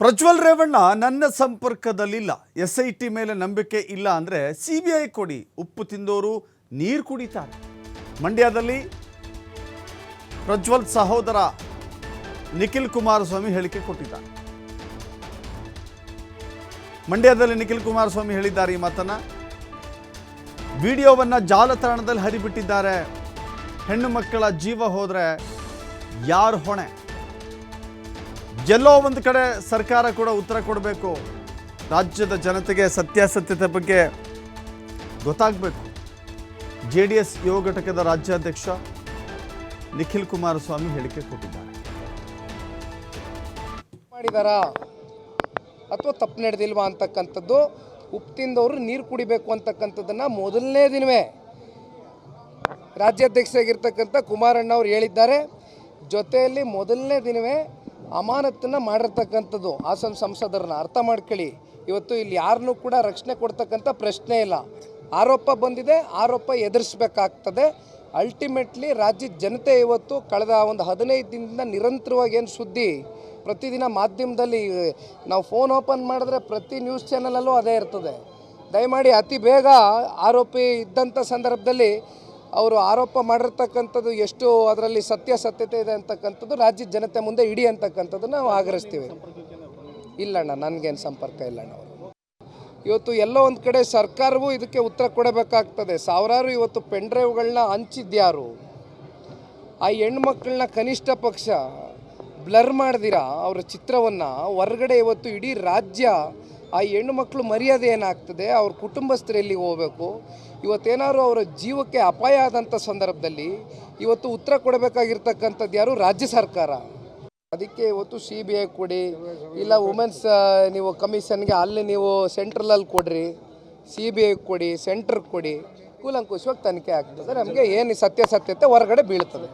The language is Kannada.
ಪ್ರಜ್ವಲ್ ರೇವಣ್ಣ ನನ್ನ ಸಂಪರ್ಕದಲ್ಲಿಲ್ಲ. ಎಸ್ ಐ ಟಿ ಮೇಲೆ ನಂಬಿಕೆ ಇಲ್ಲ ಅಂದರೆ ಸಿ ಬಿ ಐ ಕೊಡಿ. ಉಪ್ಪು ತಿಂದೋರು ನೀರು ಕುಡಿತಾರೆ. ಮಂಡ್ಯದಲ್ಲಿ ಪ್ರಜ್ವಲ್ ಸಹೋದರ ನಿಖಿಲ್ ಕುಮಾರಸ್ವಾಮಿ ಹೇಳಿಕೆ ಕೊಟ್ಟಿದ್ದಾರೆ. ಮಂಡ್ಯದಲ್ಲಿ ನಿಖಿಲ್ ಕುಮಾರಸ್ವಾಮಿ ಹೇಳಿದ್ದಾರೆ ಈ ಮಾತನ್ನ. ವಿಡಿಯೋವನ್ನು ಜಾಲತಾಣದಲ್ಲಿ ಹರಿಬಿಟ್ಟಿದ್ದಾರೆ. ಹೆಣ್ಣು ಮಕ್ಕಳ ಜೀವ ಹೋದರೆ ಯಾರು ಹೊಣೆ? ಎಲ್ಲೋ ಒಂದು ಕಡೆ ಸರ್ಕಾರ ಕೂಡ ಉತ್ತರ ಕೊಡಬೇಕು. ರಾಜ್ಯದ ಜನತೆಗೆ ಸತ್ಯಾಸತ್ಯತೆ ಬಗ್ಗೆ ಗೊತ್ತಾಗಬೇಕು. ಜೆ ಡಿ ಎಸ್ ಯುವ ಘಟಕದ ರಾಜ್ಯಾಧ್ಯಕ್ಷ ನಿಖಿಲ್ ಕುಮಾರಸ್ವಾಮಿ ಹೇಳಿಕೆ ಕೊಟ್ಟಿದ್ದಾರೆ. ಮಾಡಿದಾರಾ? ಅಥವಾ ತಪ್ಪು ನಡೆದಿಲ್ವಾ ಅಂತಕ್ಕಂಥದ್ದು? ಉಪ್ಪು ತಿಂದವರು ನೀರು ಕುಡಿಬೇಕು ಅಂತಕ್ಕಂಥದ್ದನ್ನು ಮೊದಲನೇ ದಿನವೇ ರಾಜ್ಯಾಧ್ಯಕ್ಷರಾಗಿರ್ತಕ್ಕಂಥ ಕುಮಾರಣ್ಣ ಅವರು ಹೇಳಿದ್ದಾರೆ. ಜೊತೆಯಲ್ಲಿ ಮೊದಲನೇ ದಿನವೇ ಅಮಾನತನ್ನು ಮಾಡಿರ್ತಕ್ಕಂಥದ್ದು ಹಾಸನ ಸಂಸದರನ್ನ ಅರ್ಥ ಮಾಡ್ಕೊಳ್ಳಿ. ಇವತ್ತು ಇಲ್ಲಿ ಯಾರನ್ನೂ ಕೂಡ ರಕ್ಷಣೆ ಕೊಡ್ತಕ್ಕಂಥ ಪ್ರಶ್ನೆ ಇಲ್ಲ. ಆರೋಪ ಬಂದಿದೆ, ಆರೋಪ ಎದುರಿಸ್ಬೇಕಾಗ್ತದೆ. ಅಲ್ಟಿಮೇಟ್ಲಿ ರಾಜ್ಯದ ಜನತೆ ಇವತ್ತು ಕಳೆದ ಒಂದು ಹದಿನೈದು ದಿನದಿಂದ ನಿರಂತರವಾಗಿ ಏನು ಸುದ್ದಿ? ಪ್ರತಿದಿನ ಮಾಧ್ಯಮದಲ್ಲಿ ನಾವು ಫೋನ್ ಓಪನ್ ಮಾಡಿದ್ರೆ ಪ್ರತಿ ನ್ಯೂಸ್ ಚಾನಲಲ್ಲೂ ಅದೇ ಇರ್ತದೆ. ದಯಮಾಡಿ ಅತಿ ಬೇಗ ಆರೋಪಿ ಇದ್ದಂಥ ಸಂದರ್ಭದಲ್ಲಿ ಅವರು ಆರೋಪ ಮಾಡಿರ್ತಕ್ಕಂಥದ್ದು ಎಷ್ಟು ಅದರಲ್ಲಿ ಸತ್ಯಾಸತ್ಯತೆ ಇದೆ ಅಂತಕ್ಕಂಥದ್ದು ರಾಜ್ಯದ ಜನತೆ ಮುಂದೆ ಇಡಿ ಅಂತಕ್ಕಂಥದ್ದು ನಾವು ಆಗ್ರಹಿಸ್ತೀವಿ. ಇಲ್ಲಣ್ಣ ನನಗೇನು ಸಂಪರ್ಕ ಇಲ್ಲಣ್ಣ ಅವರು. ಇವತ್ತು ಎಲ್ಲೋ ಒಂದು ಕಡೆ ಸರ್ಕಾರವೂ ಇದಕ್ಕೆ ಉತ್ತರ ಕೊಡಬೇಕಾಗ್ತದೆ. ಸಾವಿರಾರು ಇವತ್ತು ಪೆಂಡ್ರೈವ್ಗಳನ್ನ ಹಂಚಿದ್ಯಾರು ಆ ಹೆಣ್ಮಕ್ಳನ್ನ ಕನಿಷ್ಠ ಪಕ್ಷ ಬ್ಲರ್ ಮಾಡಿದಿರಾ? ಅವರ ಚಿತ್ರವನ್ನು? ಹೊರಗಡೆ ಇವತ್ತು ಇಡೀ ರಾಜ್ಯ ಆ ಹೆಣ್ಣು ಮಕ್ಕಳು ಮರ್ಯಾದೆ ಏನಾಗ್ತದೆ? ಅವ್ರ ಕುಟುಂಬಸ್ಥರಲ್ಲಿ ಹೋಗಬೇಕು. ಇವತ್ತೇನಾದ್ರು ಅವರ ಜೀವಕ್ಕೆ ಅಪಾಯ ಆದಂಥ ಸಂದರ್ಭದಲ್ಲಿ ಇವತ್ತು ಉತ್ತರ ಕೊಡಬೇಕಾಗಿರ್ತಕ್ಕಂಥದ್ದು ಯಾರು? ರಾಜ್ಯ ಸರ್ಕಾರ. ಅದಕ್ಕೆ ಇವತ್ತು ಸಿ ಬಿ ಐ ಕೊಡಿ. ಇಲ್ಲ ವುಮೆನ್ಸ್ ನೀವು ಕಮಿಷನ್ಗೆ ಅಲ್ಲಿ ನೀವು ಸೆಂಟ್ರಲಲ್ಲಿ ಕೊಡ್ರಿ. ಸಿ ಬಿ ಐ ಕೊಡಿ, ಸೆಂಟ್ರ್ ಕೊಡಿ. ಕೂಲಂಕುಷವಾಗಿ ತನಿಖೆ ಆಗ್ತದೆ. ನಮಗೆ ಏನು ಸತ್ಯಾಸತ್ಯತೆ ಹೊರಗಡೆ ಬೀಳ್ತದೆ.